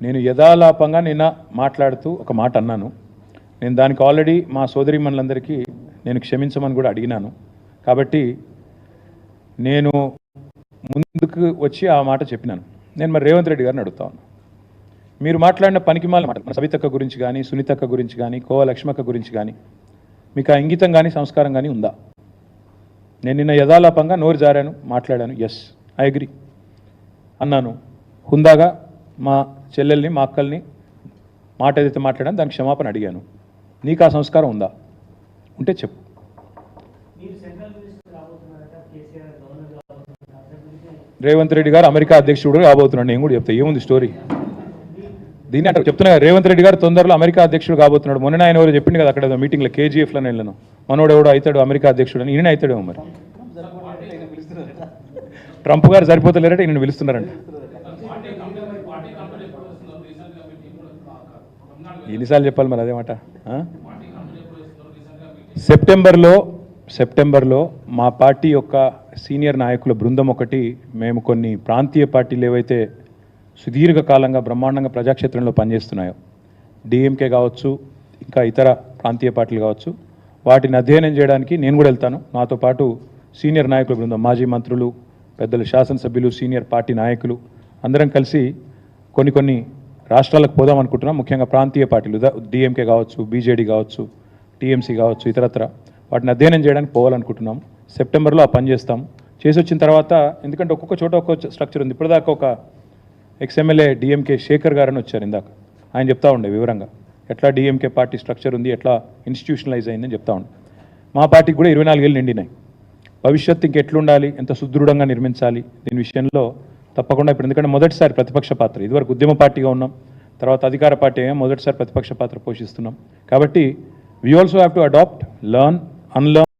నేను యథాలాపంగా నిన్న మాట్లాడుతూ ఒక మాట అన్నాను. నేను దానికి ఆల్రెడీ మా సోదరిమణులందరికీ నేను క్షమించమని కూడా అడిగినాను. కాబట్టి నేను ముందుకు వచ్చి ఆ మాట చెప్పినాను. నేను మరి రేవంత్ రెడ్డి గారిని అడుగుతాను మీరు మాట్లాడిన పనికిమాల మాట మన సవితక్క గురించి కానీ సునీతక్క గురించి కానీ కోవ లక్ష్మక్క గురించి కానీ మీకు ఆ ఇంగితం కానీ సంస్కారం కానీ ఉందా? నేను నిన్న యథాలాపంగా నోరు జారాను మాట్లాడాను. ఎస్ ఐ అగ్రి అన్నాను. హుందాగా మా చెల్లెల్ని మా అక్కల్ని మాట ఏదైతే మాట్లాడాను దానికి క్షమాపణ అడిగాను. నీకు ఆ సంస్కారం ఉందా? ఉంటే చెప్పు. రేవంత్ రెడ్డి గారు అమెరికా అధ్యక్షుడు కాబోతున్నాడు. నేను కూడా చెప్తా ఏముంది స్టోరీ? దీన్ని అంటే చెప్తున్నా రేవంత్ రెడ్డి గారు తొందరలో అమెరికా అధ్యక్షుడు కాబోతున్నాడు. మొన్న ఆయన ఎవరు చెప్పింది కదా అక్కడ ఏదో మీటింగ్లో కేజీఎఫ్లో వెళ్ళను. మనోడు ఎవడో అవుతాడు అమెరికా అధ్యక్షుడు అని. ఈయన అవుతాడేమో మరి? ట్రంప్ గారు సరిపోతలేరట ఈయన పిలుస్తున్నారంట. ఎన్నిసార్లు చెప్పాలి మరి అదే మాట? సెప్టెంబర్లో సెప్టెంబర్లో మా పార్టీ యొక్క సీనియర్ నాయకుల బృందం ఒకటి మేము కొన్ని ప్రాంతీయ పార్టీలు ఏవైతే సుదీర్ఘకాలంగా బ్రహ్మాండంగా ప్రజాక్షేత్రంలో పనిచేస్తున్నాయో డిఎంకే కావచ్చు ఇంకా ఇతర ప్రాంతీయ పార్టీలు కావచ్చు వాటిని అధ్యయనం చేయడానికి నేను కూడా వెళ్తాను నాతో పాటు సీనియర్ నాయకుల బృందం మాజీ మంత్రులు పెద్దలు శాసనసభ్యులు సీనియర్ పార్టీ నాయకులు అందరం కలిసి కొన్ని కొన్ని రాష్ట్రాలకు పోదాం అనుకుంటున్నాం. ముఖ్యంగా ప్రాంతీయ పార్టీలు డిఎంకే కావచ్చు బీజేడీ కావచ్చు టీఎంసీ కావచ్చు ఇతరత్ర. వాటిని అధ్యయనం చేయడానికి పోవాలనుకుంటున్నాం. సెప్టెంబర్లో ఆ పని చేస్తాం. చేసి వచ్చిన తర్వాత ఎందుకంటే ఒక్కొక్క చోట ఒక్కొక్క స్ట్రక్చర్ ఉంది. ఇప్పటిదాకా ఒక ఎక్స్ఎమ్మెల్యే డిఎంకే శేఖర్ గారని వచ్చారు ఇందాక. ఆయన చెప్తా ఉండే వివరంగా. ఎట్లా డిఎంకే పార్టీ స్ట్రక్చర్ ఉంది ఎట్లా ఇన్స్టిట్యూషనలైజ్ అయిందని చెప్తా ఉండే. మా పార్టీకి కూడా ఇరవై నాలుగేళ్ళు నిండినాయి. భవిష్యత్తు ఇంకెట్లుండాలి ఎంత సుదృఢంగా నిర్మించాలి దీని విషయంలో తప్పకుండా ఇప్పుడు ఎందుకంటే మొదటిసారి ప్రతిపక్ష పాత్ర ఇదివరకు ఉద్యమ పార్టీగా ఉన్నాం తర్వాత అధికార పార్టీ ఏమో మొదటిసారి ప్రతిపక్ష పాత్ర పోషిస్తున్నాం. కాబట్టి we also have to adapt learn unlearn